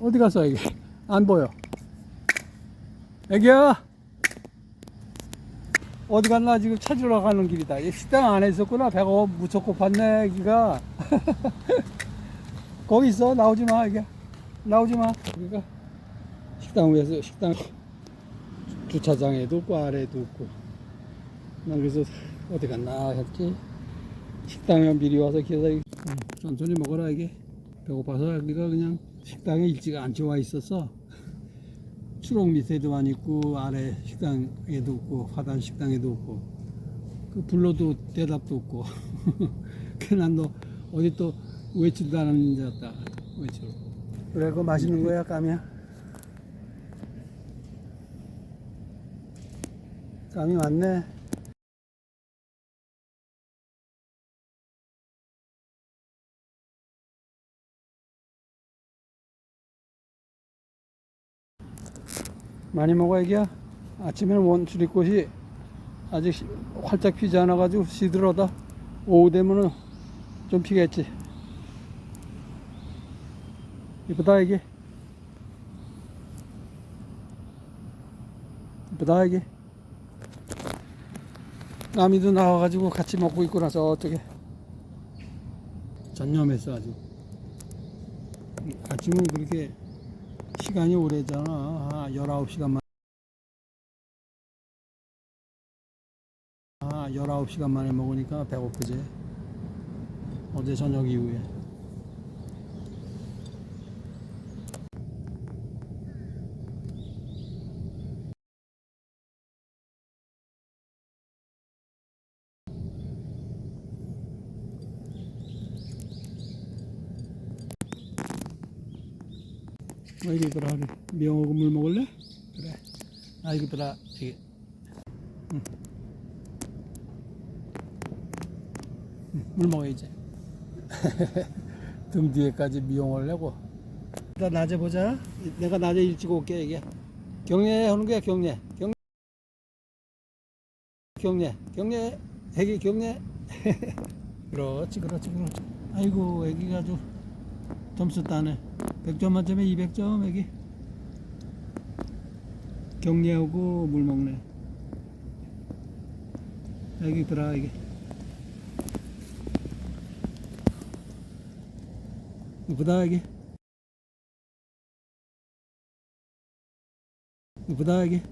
어디 갔어 애기? 안 보여. 애기야. 어디 갔나 지금 찾으러 가는 길이다. 얘 식당 안에 있었구나. 배가 무척 고팠네 애기가. 거기 있어 나오지 마 애기야. 나오지 마. 그러니까 식당 위에서 식당 주차장에도 없고 아래에도 없고. 난 그래서 어디 갔나 했지. 식당에 미리 와서 기다리. 응, 천천히 먹어라 이게. 배고파서 여기가 그냥 식당에 일찍 앉혀와 있었어. 추록 밑에도 안 있고 아래 식당에도 없고 화단 식당에도 없고 그 불러도 대답도 없고 그난 너 어디 또 외출도 안 하는 줄 알았다 외출 그래 그거 맛있는 거야 까미야 까미 왔네 많이 먹어 애기야? 아침에는 원수리꽃이 아직 시- 활짝 피지 않아 가지고 시들어다 오후 되면은 좀 피겠지. 이쁘다 애기? 이쁘다 애기? 까미도 나와 가지고 같이 먹고 나서 어떻게 전념했어 아주. 아침은 그렇게 시간이 오래잖아. 아, 19시간 만. 아, 19시간 만에 먹으니까 배고프지. 어제 저녁 이후에. 들어 우리 미영하고 물 먹을래? 그래. 아 들어 이게. 응. 응, 물 먹어야지. 등 뒤에까지 미용을 내고. 일단 낮에 보자. 내가 낮에 일찍 올게 이게. 경례 하는 거야 경례. 경. 경례. 경례. 애기 경례. 그렇지 그렇지 그렇지. 아이고 애기가 아주 점수 따네. 100점 만점에 200점 애기. 격리하고 물 먹네. 애기 들어 애기. 이쁘다 애기. 이쁘다 애기.